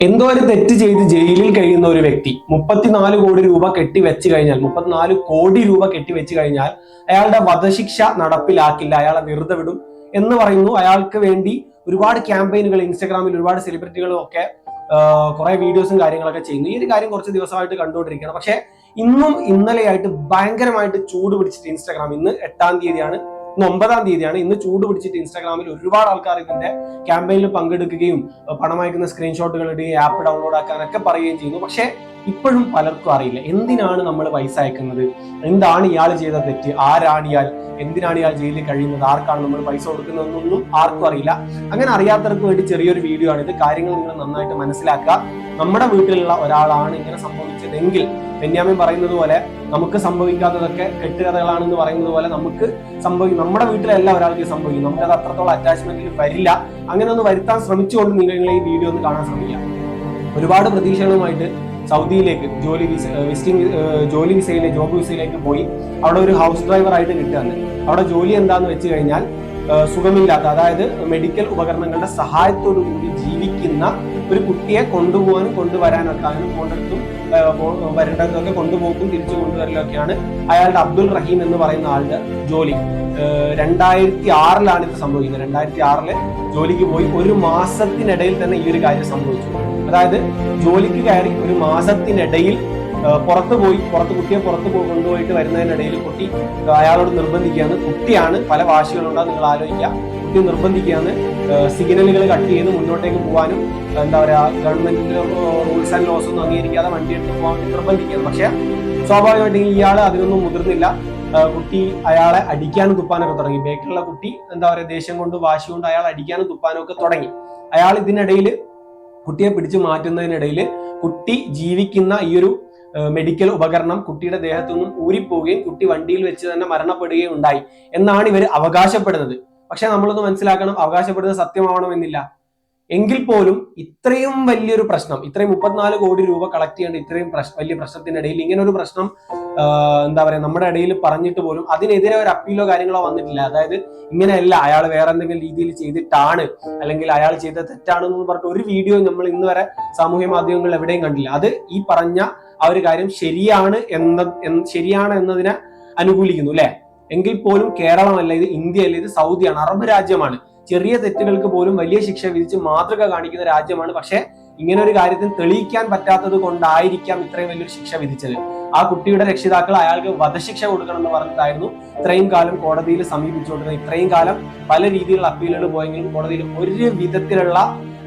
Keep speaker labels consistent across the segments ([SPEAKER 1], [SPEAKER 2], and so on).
[SPEAKER 1] എന്തോ ഒരു തെറ്റ് ചെയ്ത് ജയിലിൽ കഴിയുന്ന ഒരു വ്യക്തി മുപ്പത്തിനാല് കോടി രൂപ കെട്ടിവെച്ച് കഴിഞ്ഞാൽ മുപ്പത്തിനാല് കോടി രൂപ കെട്ടിവെച്ച് കഴിഞ്ഞാൽ അയാളുടെ വധശിക്ഷ നടപ്പിലാക്കില്ല അയാളെ വെറുതെ വിടും എന്ന് പറയുന്നു. അയാൾക്ക് വേണ്ടി ഒരുപാട് ക്യാമ്പയിനുകൾ ഇൻസ്റ്റാഗ്രാമിൽ ഒരുപാട് സെലിബ്രിറ്റികളും ഒക്കെ കുറെ വീഡിയോസും കാര്യങ്ങളൊക്കെ ചെയ്യുന്നു. ഈ ഒരു കാര്യം കുറച്ച് ദിവസമായിട്ട് കണ്ടുകൊണ്ടിരിക്കുകയാണ്. പക്ഷെ ഇന്നും ഇന്നലെയായിട്ട് ഭയങ്കരമായിട്ട് ചൂട് പിടിച്ചിട്ട് ഇൻസ്റ്റാഗ്രാം ഇന്ന് എട്ടാം തീയതിയാണ്. ഇന്ന് ഒമ്പതാം തീയതിയാണ്. ഇന്ന് ചൂട് പിടിച്ചിട്ട് ഇൻസ്റ്റാഗ്രാമിൽ ഒരുപാട് ആൾക്കാർ ഇതിന്റെ ക്യാമ്പയിനിൽ പങ്കെടുക്കുകയും പണം അയക്കുന്ന സ്ക്രീൻഷോട്ടുകൾ ഇടുകയും ആപ്പ് ഡൗൺലോഡ് ആക്കാനൊക്കെ പറയുകയും ചെയ്യുന്നു. പക്ഷേ ഇപ്പോഴും പലർക്കും അറിയില്ല. എന്തിനാണ് നമ്മൾ പൈസ അയക്കുന്നത്? എന്താണ് ഇയാൾ ചെയ്ത തെറ്റ്? ആരാണ് ഇയാൾ? എന്തിനാണ് ഇയാൾ ജയിലിൽ കഴിയുന്നത്? ആർക്കാണ് നമ്മൾ പൈസ കൊടുക്കുന്നതെന്നൊന്നും ആർക്കും അറിയില്ല. അങ്ങനെ അറിയാത്തവർക്ക് വേണ്ടി ചെറിയൊരു വീഡിയോ ആണ് ഇത്. കാര്യങ്ങൾ നിങ്ങൾ നന്നായിട്ട് മനസ്സിലാക്കുക. നമ്മുടെ വീട്ടിലുള്ള ഒരാളാണ് ഇങ്ങനെ സംഭവിച്ചതെങ്കിൽ ബെന്യാമിൻ പറയുന്നത് പോലെ നമുക്ക് സംഭവിക്കാത്തതൊക്കെ കെട്ടുകഥകളാണെന്ന് പറയുന്നത് പോലെ നമുക്ക് സംഭവിക്കും നമ്മുടെ വീട്ടിലല്ല ഒരാൾക്ക് സംഭവിക്കും. നമുക്കത് അത്രത്തോളം അറ്റാച്ച്മെന്റിൽ വരില്ല. അങ്ങനെ ഒന്ന് വരുത്താൻ ശ്രമിച്ചുകൊണ്ട് നിങ്ങൾ ഈ വീഡിയോ ഒന്ന് കാണാൻ ശ്രമിക്കാം ഒരുപാട് പ്രതീക്ഷകളുമായിട്ട് സൗദിയിലേക്ക് ജോലി വിസ വിസിറ്റിംഗ് ജോലി വിസയിലെ ജോബ് വിസയിലേക്ക് പോയി. അവിടെ ഒരു ഹൗസ് ഡ്രൈവർ ആയിട്ട് കിട്ടുകയാണ്. അവിടെ ജോലി എന്താണെന്ന് വെച്ച് കഴിഞ്ഞാൽ സുഖമില്ലാത്ത അതായത് മെഡിക്കൽ ഉപകരണങ്ങളുടെ സഹായത്തോടു കൂടി ജീവിക്കുന്ന ഒരു കുട്ടിയെ കൊണ്ടുപോകാനും കൊണ്ടുവരാനൊക്കെ അതിന് കൊണ്ടെടുത്തും വരേണ്ടതൊക്കെ കൊണ്ടുപോക്കും തിരിച്ചു കൊണ്ടുവരലൊക്കെയാണ് അയാളുടെ അബ്ദുൾ റഹീം എന്ന് പറയുന്ന ആളുടെ ജോലി. രണ്ടായിരത്തി ആറിലാണ് ഇത് സംഭവിക്കുന്നത്. രണ്ടായിരത്തി ആറിൽ ജോലിക്ക് പോയി ഒരു മാസത്തിനിടയിൽ തന്നെ ഈ ഒരു കാര്യം സംഭവിച്ചു. അതായത് ജോലിക്ക് കയറി ഒരു മാസത്തിനിടയിൽ പുറത്തു പോയി പുറത്ത് കുട്ടിയെ പുറത്ത് കൊണ്ടുപോയിട്ട് വരുന്നതിനിടയിൽ കുട്ടി അയാളോട് നിർബന്ധിക്കുകയാണ്. കുട്ടിയാണ് പല വാശികളുണ്ടാകും നിങ്ങൾ ആലോചിക്കുക. കുട്ടി നിർബന്ധിക്കുകയാണ് സിഗ്നലുകൾ കട്ട് ചെയ്ത് മുന്നോട്ടേക്ക് പോകാനും എന്താ പറയുക ഗവൺമെന്റിന്റെ റൂൾസ് ആൻഡ് ലോസ് ഒന്നും അംഗീകരിക്കാതെ വണ്ടി എടുത്ത് പോകാൻ വേണ്ടി നിർബന്ധിക്കുകയാണ്. പക്ഷേ സ്വാഭാവികമായിട്ടും ഇയാൾ അതിനൊന്നും മുതിർന്നില്ല. കുട്ടി അയാളെ അടിക്കാനും തുപ്പാനൊക്കെ തുടങ്ങി. ബേക്കിലുള്ള കുട്ടി എന്താ പറയുക ദേഷ്യം കൊണ്ട് വാശി കൊണ്ട് അയാൾ അടിക്കാനും തുപ്പാനും ഒക്കെ തുടങ്ങി. അയാൾ ഇതിനിടയിൽ കുട്ടിയെ പിടിച്ചു മാറ്റുന്നതിനിടയിൽ കുട്ടി ജീവിക്കുന്ന ഈ ഒരു മെഡിക്കൽ ഉപകരണം കുട്ടിയുടെ ദേഹത്തു നിന്നും ഊരിപ്പോവുകയും കുട്ടി വണ്ടിയിൽ വെച്ച് തന്നെ മരണപ്പെടുകയും ഉണ്ടായി എന്നാണ് ഇവർ അവകാശപ്പെടുന്നത്. പക്ഷെ നമ്മളൊന്ന് മനസ്സിലാക്കണം അവകാശപ്പെടുന്നത് സത്യമാവണമെന്നില്ല. എങ്കിൽ പോലും ഇത്രയും വലിയൊരു പ്രശ്നം ഇത്രയും മുപ്പത്തിനാല് കോടി രൂപ കളക്ട് ചെയ്യേണ്ട ഇത്രയും വലിയ പ്രശ്നത്തിനിടയിൽ ഇങ്ങനെ ഒരു പ്രശ്നം എന്താ പറയാ നമ്മുടെ ഇടയിൽ പറഞ്ഞിട്ട് പോലും അതിനെതിരെ ഒരു അപ്പീലോ കാര്യങ്ങളോ വന്നിട്ടില്ല. അതായത് ഇങ്ങനെയല്ല അയാൾ വേറെ എന്തെങ്കിലും രീതിയിൽ ചെയ്തിട്ടാണ് അല്ലെങ്കിൽ അയാൾ ചെയ്ത തെറ്റാണെന്ന് പറഞ്ഞിട്ട് ഒരു വീഡിയോ നമ്മൾ ഇന്ന് വരെ സാമൂഹ്യ മാധ്യമങ്ങളിൽ എവിടെയും കണ്ടില്ല. അത് ഈ പറഞ്ഞ ആ ഒരു കാര്യം ശരിയാണ് എന്ന ശരിയാണ് എന്നതിനെ അനുകൂലിക്കുന്നു അല്ലെ? എങ്കിൽ പോലും കേരളമല്ല ഇത് ഇന്ത്യ അല്ല ഇത് സൗദിയാണ് അറബ് രാജ്യമാണ്. ചെറിയ തെറ്റുകൾക്ക് പോലും വലിയ ശിക്ഷ വിധിച്ച് മാതൃക കാണിക്കുന്ന രാജ്യമാണ്. പക്ഷേ ഇങ്ങനെ ഒരു കാര്യത്തിന് തെളിയിക്കാൻ പറ്റാത്തത് കൊണ്ടായിരിക്കാം ഇത്രയും വലിയൊരു ശിക്ഷ വിധിച്ചത്. ആ കുട്ടിയുടെ രക്ഷിതാക്കൾ അയാൾക്ക് വധശിക്ഷ കൊടുക്കണം എന്ന് പറഞ്ഞിട്ടായിരുന്നു ഇത്രയും കാലം കോടതിയിൽ സമീപിച്ചുകൊണ്ടിരുന്നത്. ഇത്രയും കാലം പല രീതിയിലുള്ള അപ്പീലുകൾ പോയെങ്കിലും കോടതിയിൽ ഒരു വിധത്തിലുള്ള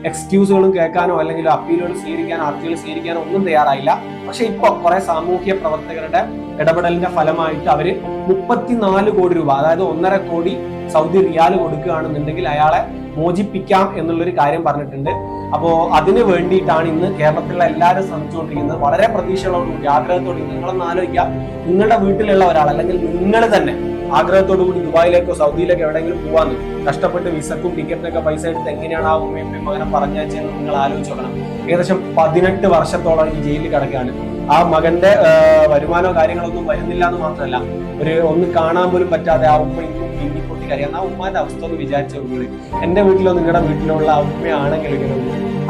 [SPEAKER 1] എക്സ്ക്യൂസുകളും കേൾക്കാനോ അല്ലെങ്കിൽ അപ്പീലുകൾ സ്വീകരിക്കാനോ അർജികൾ സ്വീകരിക്കാനോ ഒന്നും തയ്യാറായില്ല. പക്ഷെ ഇപ്പൊ കുറെ സാമൂഹ്യ പ്രവർത്തകരുടെ ഇടപെടലിന്റെ ഫലമായിട്ട് അവർ മുപ്പത്തിനാല് കോടി രൂപ അതായത് ഒന്നര കോടി സൗദി റിയാൽ കൊടുക്കുകയാണെന്നുണ്ടെങ്കിൽ അയാളെ മോചിപ്പിക്കാം എന്നുള്ളൊരു കാര്യം പറഞ്ഞിട്ടുണ്ട്. അപ്പോ അതിന് വേണ്ടിയിട്ടാണ് ഇന്ന് കേരളത്തിലുള്ള എല്ലാവരും ശ്രമിച്ചുകൊണ്ടിരിക്കുന്നത്. വളരെ പ്രതീക്ഷകളോടുകൂടി ആഗ്രഹത്തോടെ നിങ്ങളൊന്ന് ആലോചിക്കുക. നിങ്ങളുടെ വീട്ടിലുള്ള ഒരാൾ അല്ലെങ്കിൽ നിങ്ങൾ തന്നെ ആഗ്രഹത്തോടു കൂടി ദുബായിലേക്കോ സൗദിയിലേക്കോ എവിടെയെങ്കിലും പോവാന്ന്. കഷ്ടപ്പെട്ട് വിസക്കും ടിക്കറ്റിനൊക്കെ പൈസ എടുത്ത് എങ്ങനെയാണ് ആ ഉമ്മയും മകനെ പറഞ്ഞയച്ചതെന്ന് നിങ്ങൾ ആലോചിച്ച് നോക്കണം. ഏകദേശം പതിനെട്ട് വർഷത്തോളം ഈ ജയിലിൽ കിടക്കുകയാണ്. ആ മകന്റെ വരുമാനോ കാര്യങ്ങളൊന്നും വരുന്നില്ല എന്ന് മാത്രമല്ല ഒരു ഒന്ന് കാണാൻ പോലും പറ്റാതെ ആ ഉമ്മ ഇന്നും പിന്നിപ്പൊട്ടി കരയാൻ ആ ഉമ്മാന്റെ അവസ്ഥ ഒന്ന് വിചാരിച്ച നിങ്ങൾ എന്റെ വീട്ടിലോ നിങ്ങളുടെ വീട്ടിലുള്ള ആ ഉമ്മയാണെങ്കിൽ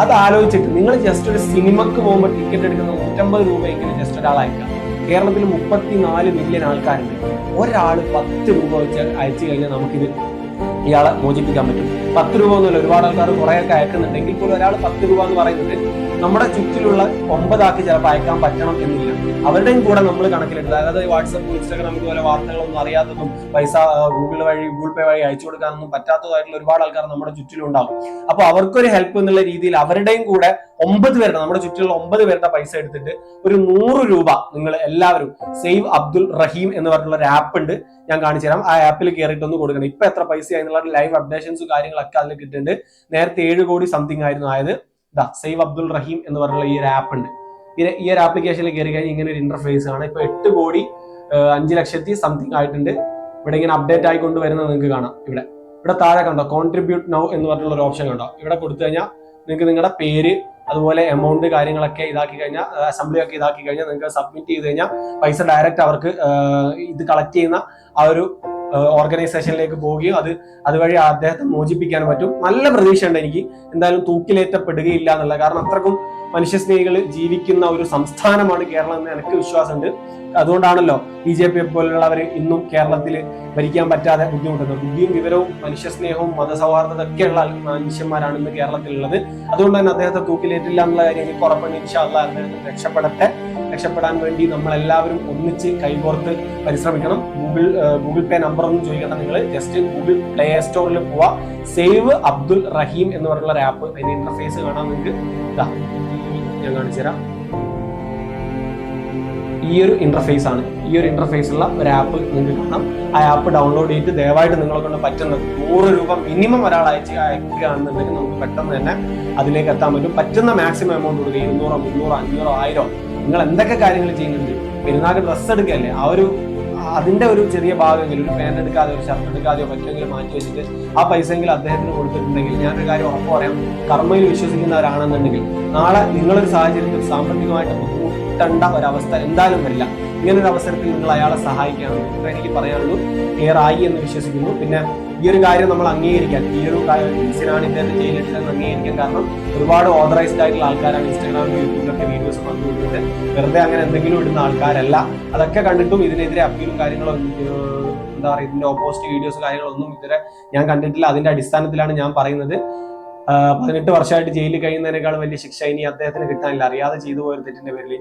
[SPEAKER 1] അത് ആലോചിച്ചിട്ട് നിങ്ങൾ ജസ്റ്റ് ഒരു സിനിമക്ക് പോകുമ്പോൾ ടിക്കറ്റ് എടുക്കുന്ന നൂറ്റമ്പത് രൂപയെങ്കിലും ജസ്റ്റ് ഒരാൾ അയക്കാം കേരളത്തിൽ മുപ്പത്തിനാല് മില്യൺ ആൾക്കാരുണ്ട്. ഒരാൾ പത്ത് രൂപ വെച്ച് അയച്ചു കഴിഞ്ഞാൽ നമുക്കിത് ഇയാളെ മോചിപ്പിക്കാൻ പറ്റും. പത്ത് രൂപ ഒന്നുമില്ല. ഒരുപാട് ആൾക്കാർ കുറേയൊക്കെ അയക്കുന്നുണ്ടെങ്കിൽ പോലും ഒരാൾ പത്ത് രൂപ എന്ന് പറയുന്നത് നമ്മുടെ ചുറ്റിലുള്ള ഒമ്പതാക്കി ചിലപ്പോൾ അയക്കാൻ പറ്റണം എന്നില്ല. അവരുടെയും കൂടെ നമ്മൾ കണക്കിലെടുത്ത് അതായത് വാട്സപ്പ് ഇൻസ്റ്റാഗ്രാം ഇതുപോലെ വാർത്തകളൊന്നും അറിയാത്തതും പൈസ ഗൂഗിൾ വഴി ഗൂഗിൾ പേ വഴി അയച്ചു കൊടുക്കാനൊന്നും പറ്റാത്തതായിട്ടുള്ള ഒരുപാട് ആൾക്കാർ നമ്മുടെ ചുറ്റിലുണ്ടാകും അപ്പോൾ അപ്പൊ അവർക്കൊരു ഹെൽപ്പ് എന്നുള്ള രീതിയിൽ അവരുടെയും കൂടെ ഒമ്പത് പേരുടെ നമ്മുടെ ചുറ്റിലുള്ള ഒമ്പത് പേരുടെ പൈസ എടുത്തിട്ട് ഒരു നൂറ് രൂപ നിങ്ങൾ എല്ലാവരും സേവ് അബ്ദുൾ റഹീം എന്ന് പറഞ്ഞിട്ടുള്ള ഒരു ആപ്പ് ഉണ്ട്. ഞാൻ കാണിച്ചു തരാം. ആ ആപ്പിൽ കയറിയിട്ട് ഒന്ന് കൊടുക്കണം. ഇപ്പൊ എത്ര പൈസ ആയിരുന്നുള്ള ലൈവ് അപ്ഡേഷൻസും കാര്യങ്ങളൊക്കെ അതിൽ കിട്ടുന്നുണ്ട് നേരത്തെ ഏഴ് കോടി സംതിങ് ആയിരുന്നു ആയത്. ദാ സേവ് അബ്ദുൾ റഹീം എന്ന് പറഞ്ഞുള്ള ഈ ഒരു ആപ്പ് ഉണ്ട്. ഈ ഒരു ആപ്ലിക്കേഷനിൽ കയറി കഴിഞ്ഞാൽ ഇങ്ങനെ ഒരു ഇന്റർഫേസ് ആണ്. ഇപ്പൊ എട്ട് കോടി അഞ്ച് ലക്ഷത്തി സംതിങ് ആയിട്ടുണ്ട്. ഇവിടെ ഇങ്ങനെ അപ്ഡേറ്റ് ആയിക്കൊണ്ട് വരുന്നത് നിങ്ങൾക്ക് കാണാം. ഇവിടെ. ഇവിടെ താഴെ കണ്ടോ? കോൺട്രിബ്യൂട്ട് നൗ എന്ന് പറഞ്ഞിട്ടുള്ള ഒരു ഓപ്ഷൻ കണ്ടോ? ഇവിടെ കൊടുത്തു കഴിഞ്ഞാൽ നിങ്ങൾക്ക് നിങ്ങളുടെ പേര് അതുപോലെ എമൗണ്ട് കാര്യങ്ങളൊക്കെ ഇതാക്കി കഴിഞ്ഞാൽ അസംബ്ലി ഒക്കെ ഇതാക്കി കഴിഞ്ഞാൽ നിങ്ങൾക്ക് സബ്മിറ്റ് ചെയ്ത് കഴിഞ്ഞാൽ പൈസ ഡയറക്റ്റ് അവർക്ക് ഇത് കളക്ട് ചെയ്യുന്ന ആ ഒരു ഓർഗനൈസേഷനിലേക്ക് പോവുകയും അത് അതുവഴി അദ്ദേഹത്തെ മോചിപ്പിക്കാൻ പറ്റും. നല്ല പ്രതീക്ഷയുണ്ട് എനിക്ക്. എന്തായാലും തൂക്കിലേറ്റപ്പെടുകയില്ല എന്നുള്ളത് കാരണം അത്രക്കും മനുഷ്യസ്നേഹികൾ ജീവിക്കുന്ന ഒരു സംസ്ഥാനമാണ് കേരളം എന്ന് എനിക്ക് വിശ്വാസമുണ്ട്. അതുകൊണ്ടാണല്ലോ ബി ജെ പി പോലുള്ളവർ ഇന്നും കേരളത്തിൽ ഭരിക്കാൻ പറ്റാതെ ബുദ്ധിമുട്ടുന്നത്. ബുദ്ധിയും വിവരവും മനുഷ്യസ്നേഹവും മതസൗഹാർദ്ദത ഒക്കെയുള്ള മനുഷ്യന്മാരാണ് ഇന്ന് കേരളത്തിലുള്ളത്. അതുകൊണ്ട് തന്നെ അദ്ദേഹത്തെ തൂക്കിലേറ്റില്ല എന്നുള്ള കാര്യം എനിക്ക് ഉറപ്പുണ്ട്. ഇൻഷാല്ല അദ്ദേഹത്തെ രക്ഷപ്പെടട്ടെ. രക്ഷപ്പെടാൻ വേണ്ടി നമ്മളെല്ലാവരും ഒന്നിച്ച് കൈകോർത്ത് പരിശ്രമിക്കണം. ഗൂഗിൾ ഗൂഗിൾ പേ നമ്പർ ഒന്നും ചോദിക്കണം നിങ്ങൾ ജസ്റ്റ് ഗൂഗിൾ പ്ലേ സ്റ്റോറിൽ പോവാ. സേവ് അബ്ദുൽ റഹീം എന്ന് പറഞ്ഞുള്ള ഒരു ആപ്പ് അതിന്റെ ഇന്റർഫേസ് കാണാൻ നിങ്ങൾക്ക്. ഇതാ ഞാൻ കാണിച്ചു തരാം. ഈ ഒരു ഇന്റർഫേസ് ആണ്. ഈ ഒരു ഇന്റർഫേസ് ഉള്ള ഒരു ആപ്പ് നിങ്ങൾക്ക് കാണാം. ആ ആപ്പ് ഡൗൺലോഡ് ചെയ്തിട്ട് ദയവായിട്ട് നിങ്ങളെ കൊണ്ട് പറ്റുന്നത് നൂറ് രൂപ മിനിമം ഒരാൾ അയച്ച് അയക്കുകയാണെന്നുണ്ടെങ്കിൽ നമുക്ക് പെട്ടെന്ന് തന്നെ അതിലേക്ക് എത്താൻ പറ്റും. പറ്റുന്ന മാക്സിമം എമൗണ്ട് കൊടുക്കുക. ഇരുന്നൂറോ മുന്നൂറോ അഞ്ഞൂറോ ആയിരോ. നിങ്ങൾ എന്തൊക്കെ കാര്യങ്ങൾ ചെയ്യുന്നുണ്ട്? പെരുന്നാൾക്ക് ഡ്രസ്സ് എടുക്കുകയല്ലേ? ആ ഒരു അതിന്റെ ഒരു ചെറിയ ഭാഗമെങ്കിലും ഒരു പേന എടുക്കാതെ ഒരു ഷർട്ട് എടുക്കാതെയോ മറ്റെങ്കിലും മാറ്റി വെച്ചിട്ട് ആ പൈസ പൈസയെങ്കിലും അദ്ദേഹത്തിന് കൊടുത്തിട്ടുണ്ടെങ്കിൽ ഞാനൊരു കാര്യം ഉറപ്പ് പറയാം. കർമ്മയിൽ വിശ്വസിക്കുന്നവരാണെന്നുണ്ടെങ്കിൽ നാളെ നിങ്ങളൊരു സാഹചര്യത്തിൽ സാമ്പത്തികമായിട്ട് ബുദ്ധിമുട്ടേണ്ട ഒരവസ്ഥ എന്തായാലും വരില്ല. ഇങ്ങനെ ഒരു അവസരത്തിൽ നിങ്ങൾ അയാളെ സഹായിക്കാമെന്ന് ഇപ്പൊ എനിക്ക് പറയാനുള്ളൂ. ക്ലിയർ ആയി എന്ന് വിശ്വസിക്കുന്നു. പിന്നെ ഈ ഒരു കാര്യം നമ്മൾ അംഗീകരിക്കാൻ ഈ ഒരു കേസിനാണ് ഇദ്ദേഹത്തെ ജയിലിട്ടതെന്ന് അംഗീകരിക്കാൻ കാരണം ഒരുപാട് ഓതറൈസ്ഡ് ആയിട്ടുള്ള ആൾക്കാരാണ് ഇൻസ്റ്റാഗ്രാമിൽ യൂട്യൂബിലൊക്കെ വീഡിയോസ് വന്നുകൊണ്ടിരുന്നത്. വെറുതെ അങ്ങനെ എന്തെങ്കിലും ഇടുന്ന ആൾക്കാരല്ല. അതൊക്കെ കണ്ടിട്ടും ഇതിനെതിരെ അപ്പീലും കാര്യങ്ങളും എന്താ പറയുക ഇതിന്റെ ഓപ്പോസിറ്റ് വീഡിയോസ് കാര്യങ്ങളൊന്നും ഇതുവരെ ഞാൻ കണ്ടിട്ടില്ല. അതിന്റെ അടിസ്ഥാനത്തിലാണ് ഞാൻ പറയുന്നത്. പതിനെട്ട് വർഷമായിട്ട് ജയിലിൽ കഴിയുന്നതിനേക്കാൾ വലിയ ശിക്ഷ ഇനി അദ്ദേഹത്തിന് കിട്ടാനില്ല. അറിയാതെ ചെയ്തു പോയൊരു തെറ്റിന്റെ പേരിൽ.